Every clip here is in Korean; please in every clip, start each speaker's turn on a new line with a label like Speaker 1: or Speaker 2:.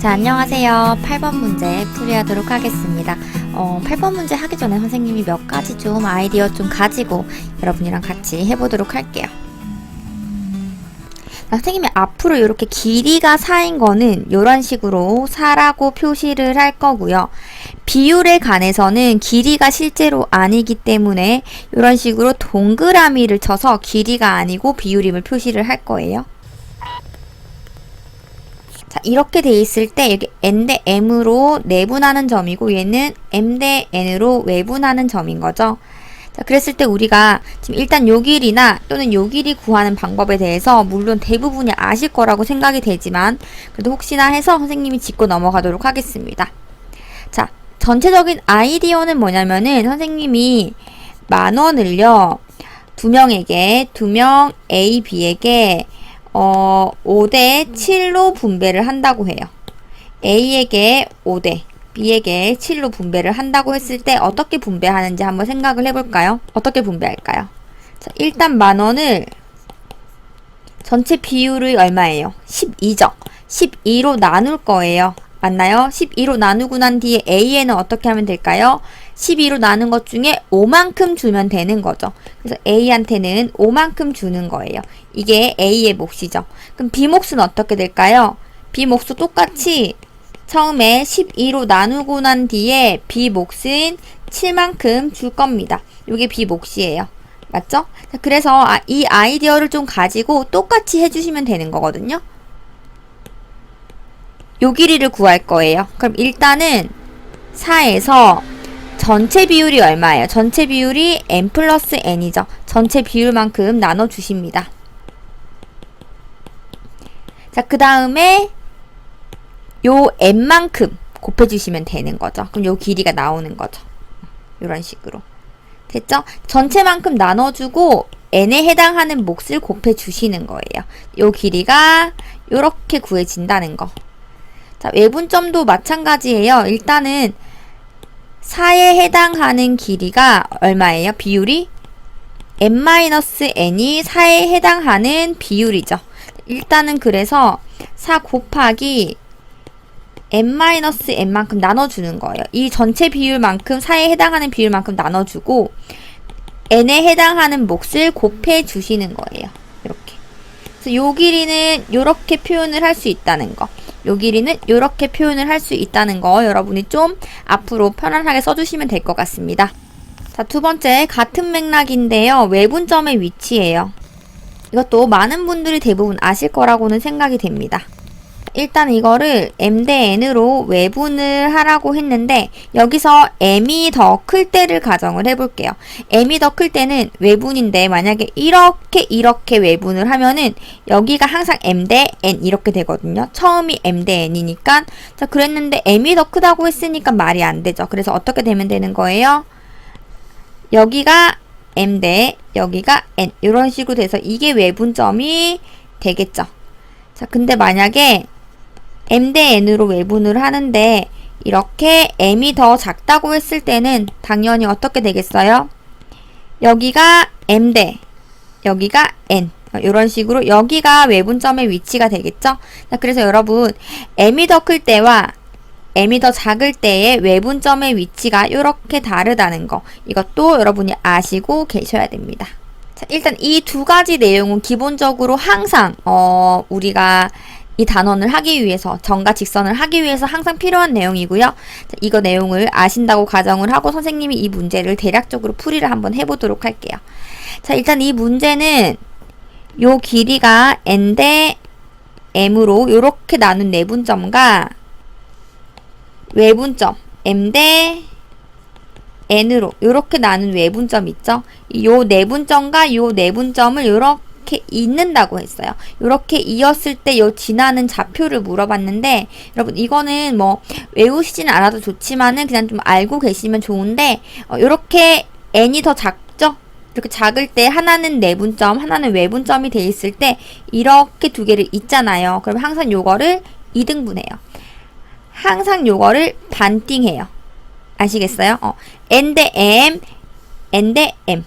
Speaker 1: 자, 안녕하세요. 8번 문제 풀이하도록 하겠습니다. 어, 8번 문제 하기 전에 선생님이 몇 가지 좀 아이디어 좀 가지고 여러분이랑 같이 해보도록 할게요. 자, 선생님이 앞으로 이렇게 길이가 4인 거는 이런 식으로 4라고 표시를 할 거고요. 비율에 관해서는 길이가 실제로 아니기 때문에 이런 식으로 동그라미를 쳐서 길이가 아니고 비율임을 표시를 할 거예요. 자, 이렇게 돼 있을 때 여기 n 대 m으로 내분하는 점이고 얘는 m 대 n으로 외분하는 점인 거죠. 자, 그랬을 때 우리가 지금 일단 요 길이나 또는 요 길이 구하는 방법에 대해서 물론 대부분이 아실 거라고 생각이 되지만 그래도 혹시나 해서 선생님이 짚고 넘어가도록 하겠습니다. 자, 전체적인 아이디어는 뭐냐면은 선생님이 만 원을요. 두 명에게 두 명 A, B에게 어, 5대 7로 분배를 한다고 해요. A에게 5대, B에게 7로 분배를 한다고 했을 때 어떻게 분배하는지 한번 생각을 해볼까요? 어떻게 분배할까요? 자, 일단 만 원을 전체 비율이 얼마예요? 12죠. 12로 나눌 거예요. 맞나요? 12로 나누고 난 뒤에 A에는 어떻게 하면 될까요? 12로 나눈 것 중에 5만큼 주면 되는 거죠. 그래서 A한테는 5만큼 주는 거예요. 이게 A의 몫이죠. 그럼 B 몫은 어떻게 될까요? B 몫도 똑같이 처음에 12로 나누고 난 뒤에 B 몫은 7만큼 줄 겁니다. 이게 B 몫이에요. 맞죠? 자, 그래서 아, 이 아이디어를 좀 가지고 똑같이 해주시면 되는 거거든요. 요 길이를 구할 거예요. 그럼 일단은 4에서 전체 비율이 얼마예요? 전체 비율이 n 플러스 n이죠. 전체 비율만큼 나눠주십니다. 자, 그 다음에 요 n만큼 곱해주시면 되는 거죠. 그럼 요 길이가 나오는 거죠. 이런 식으로. 됐죠? 전체만큼 나눠주고 n에 해당하는 몫을 곱해주시는 거예요. 요 길이가 요렇게 구해진다는 거. 자, 외분점도 마찬가지예요. 일단은 4에 해당하는 길이가 얼마예요? 비율이 n-n이 4에 해당하는 비율이죠. 일단은 그래서 4 곱하기 n-n만큼 나눠주는 거예요. 이 전체 비율만큼 4에 해당하는 비율만큼 나눠주고 n에 해당하는 몫을 곱해 주시는 거예요. 이렇게. 요 길이는 이렇게 표현을 할 수 있다는 거. 요 길이는 이렇게 표현을 할 수 있다는 거 여러분이 좀 앞으로 편안하게 써주시면 될 것 같습니다. 자, 두 번째 같은 맥락인데요. 외분점의 위치예요. 이것도 많은 분들이 대부분 아실 거라고는 생각이 됩니다. 일단 이거를 m 대 n으로 외분을 하라고 했는데 여기서 m이 더 클 때를 가정을 해볼게요. m이 더 클 때는 외분인데 만약에 이렇게 이렇게 외분을 하면은 여기가 항상 m 대 n 이렇게 되거든요. 처음이 m 대 n이니까 자 그랬는데 m이 더 크다고 했으니까 말이 안 되죠. 그래서 어떻게 되면 되는 거예요? 여기가 m 대 여기가 n 이런 식으로 돼서 이게 외분점이 되겠죠. 자 근데 만약에 m 대 n으로 외분을 하는데 이렇게 m이 더 작다고 했을 때는 당연히 어떻게 되겠어요? 여기가 m 대 여기가 n 이런 식으로 여기가 외분점의 위치가 되겠죠? 자, 그래서 여러분 m이 더 클 때와 m이 더 작을 때의 외분점의 위치가 이렇게 다르다는 거 이것도 여러분이 아시고 계셔야 됩니다. 자, 일단 이 두 가지 내용은 기본적으로 항상 어, 우리가 이 단원을 하기 위해서 정과 직선을 하기 위해서 항상 필요한 내용이고요. 자, 이거 내용을 아신다고 가정을 하고 선생님이 이 문제를 대략적으로 풀이를 한번 해보도록 할게요. 자 일단 이 문제는 요 길이가 n 대 m으로 이렇게 나눈 내분점과 외분점 m 대 n으로 이렇게 나눈 외분점 있죠? 요 내분점과 요 내분점을 이렇게 이렇게 잇는다고 했어요. 이렇게 이었을 때 요 지나는 좌표를 물어봤는데 여러분 이거는 뭐 외우시지는 않아도 좋지만은 그냥 좀 알고 계시면 좋은데 어, 이렇게 n이 더 작죠? 이렇게 작을 때 하나는 내분점, 하나는 외분점이 돼 있을 때 이렇게 두 개를 잇잖아요. 그럼 항상 요거를 2등분해요. 항상 요거를 반띵해요. 아시겠어요? 어, n 대 m, n 대 m.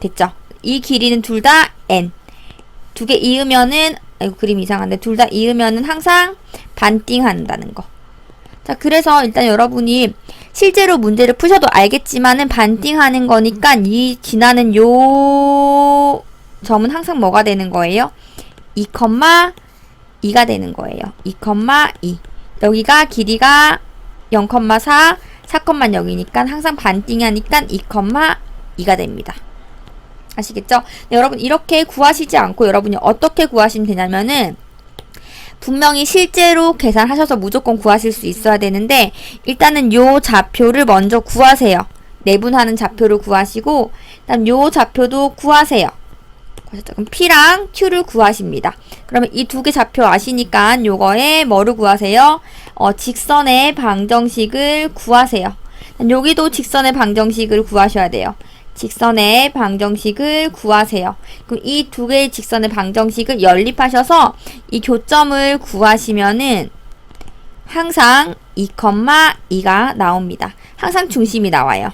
Speaker 1: 됐죠? 이 길이는 둘 다 n. 두 개 이으면은 아이고 그림 이상한데 둘 다 이으면은 항상 반띵한다는 거. 자, 그래서 일단 여러분이 실제로 문제를 푸셔도 알겠지만은 반띵하는 거니까 이 지나는 요 점은 항상 뭐가 되는 거예요? 2,2가 되는 거예요. 2,2. 여기가 길이가 0,4, 4,0이니까 항상 반띵하니까 2,2가 됩니다. 아시겠죠? 네, 여러분 이렇게 구하시지 않고 여러분이 어떻게 구하시면 되냐면은 분명히 실제로 계산하셔서 무조건 구하실 수 있어야 되는데 일단은 요 좌표를 먼저 구하세요. 내분하는 좌표를 구하시고 일단 요 좌표도 구하세요. 그럼 P랑 Q를 구하십니다. 그러면 이 두 개 좌표 아시니까 요거에 뭐를 구하세요? 어, 직선의 방정식을 구하세요. 여기도 직선의 방정식을 구하셔야 돼요. 직선의 방정식을 구하세요. 그럼 이 두 개의 직선의 방정식을 연립하셔서 이 교점을 구하시면은 항상 2,2가 나옵니다. 항상 중심이 나와요.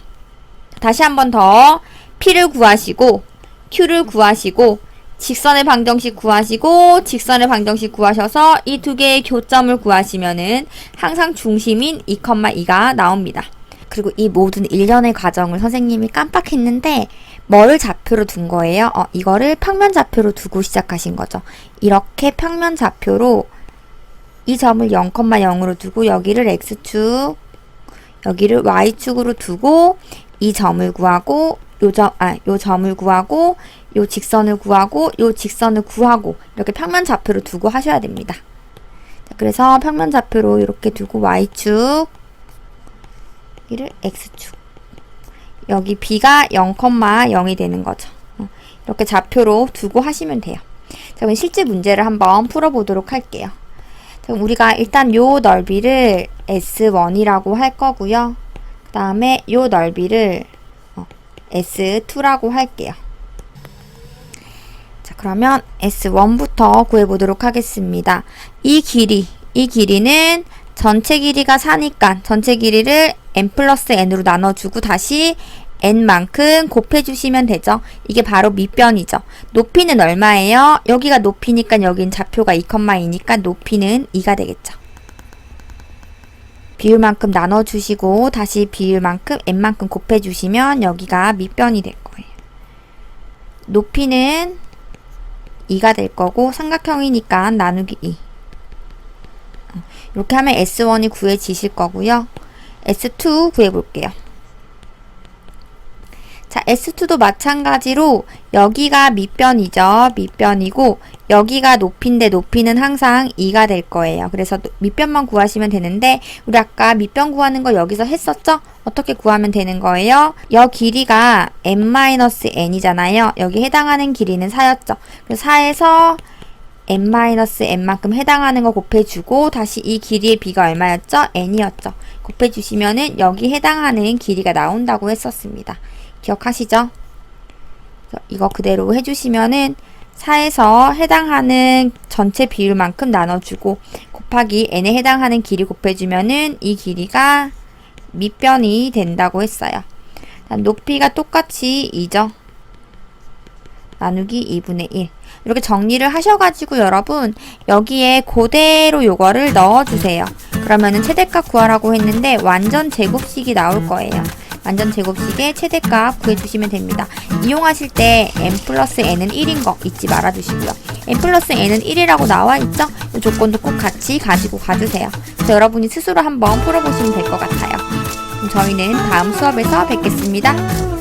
Speaker 1: 다시 한 번 더 P를 구하시고 Q를 구하시고 직선의 방정식 구하시고 직선의 방정식 구하셔서 이 두 개의 교점을 구하시면은 항상 중심인 2,2가 나옵니다. 그리고 이 모든 일련의 과정을 선생님이 깜빡했는데 뭐를 좌표로 둔 거예요? 어, 이거를 평면 좌표로 두고 시작하신 거죠. 이렇게 평면 좌표로 이 점을 0,0으로 두고 여기를 x축, 여기를 y축으로 두고 이 점을 구하고 요 점, 아, 요 점을 구하고 요 직선을 구하고 요 직선을 구하고 이렇게 평면 좌표로 두고 하셔야 됩니다. 자, 그래서 평면 좌표로 이렇게 두고 y축 여기를 x축 여기 b가 0,0이 되는 거죠. 어, 이렇게 좌표로 두고 하시면 돼요. 자, 그럼 실제 문제를 한번 풀어보도록 할게요. 자, 그럼 우리가 일단 요 넓이를 S1이라고 할 거고요. 그 다음에 요 넓이를 어, S2라고 할게요. 자, 그러면 S1부터 구해보도록 하겠습니다. 이 길이, 이 길이는 전체 길이가 4니까 전체 길이를 n 플러스 n으로 나눠주고 다시 n만큼 곱해주시면 되죠. 이게 바로 밑변이죠. 높이는 얼마예요? 여기가 높이니까 여긴 좌표가 2,2니까 높이는 2가 되겠죠. 비율만큼 나눠주시고 다시 비율만큼 n만큼 곱해주시면 여기가 밑변이 될 거예요. 높이는 2가 될 거고 삼각형이니까 나누기 2. 이렇게 하면 S1이 구해지실 거고요. S2 구해볼게요. 자, S2도 마찬가지로 여기가 밑변이죠. 밑변이고 여기가 높이인데 높이는 항상 2가 될 거예요. 그래서 노- 밑변만 구하시면 되는데 우리 아까 밑변 구하는 거 여기서 했었죠? 어떻게 구하면 되는 거예요? 여 길이가 n-n이잖아요. 여기 해당하는 길이는 4였죠. 그래서 4에서 n-n만큼 해당하는 거 곱해주고 다시 이 길이의 비가 얼마였죠? n이었죠. 곱해주시면은 여기 해당하는 길이가 나온다고 했었습니다. 기억하시죠? 이거 그대로 해주시면은 4에서 해당하는 전체 비율만큼 나눠주고 곱하기 n에 해당하는 길이 곱해주면은 이 길이가 밑변이 된다고 했어요. 높이가 똑같이 2죠. 나누기 2분의 1. 이렇게 정리를 하셔가지고 여러분 여기에 그대로 요거를 넣어주세요. 그러면은 최대값 구하라고 했는데 완전 제곱식이 나올 거예요. 완전 제곱식의 최대값 구해주시면 됩니다. 이용하실 때 n 플러스 n은 1인 거 잊지 말아주시고요. n 플러스 n은 1이라고 나와 있죠? 이 조건도 꼭 같이 가지고 가주세요. 그래서 여러분이 스스로 한번 풀어보시면 될 것 같아요. 그럼 저희는 다음 수업에서 뵙겠습니다.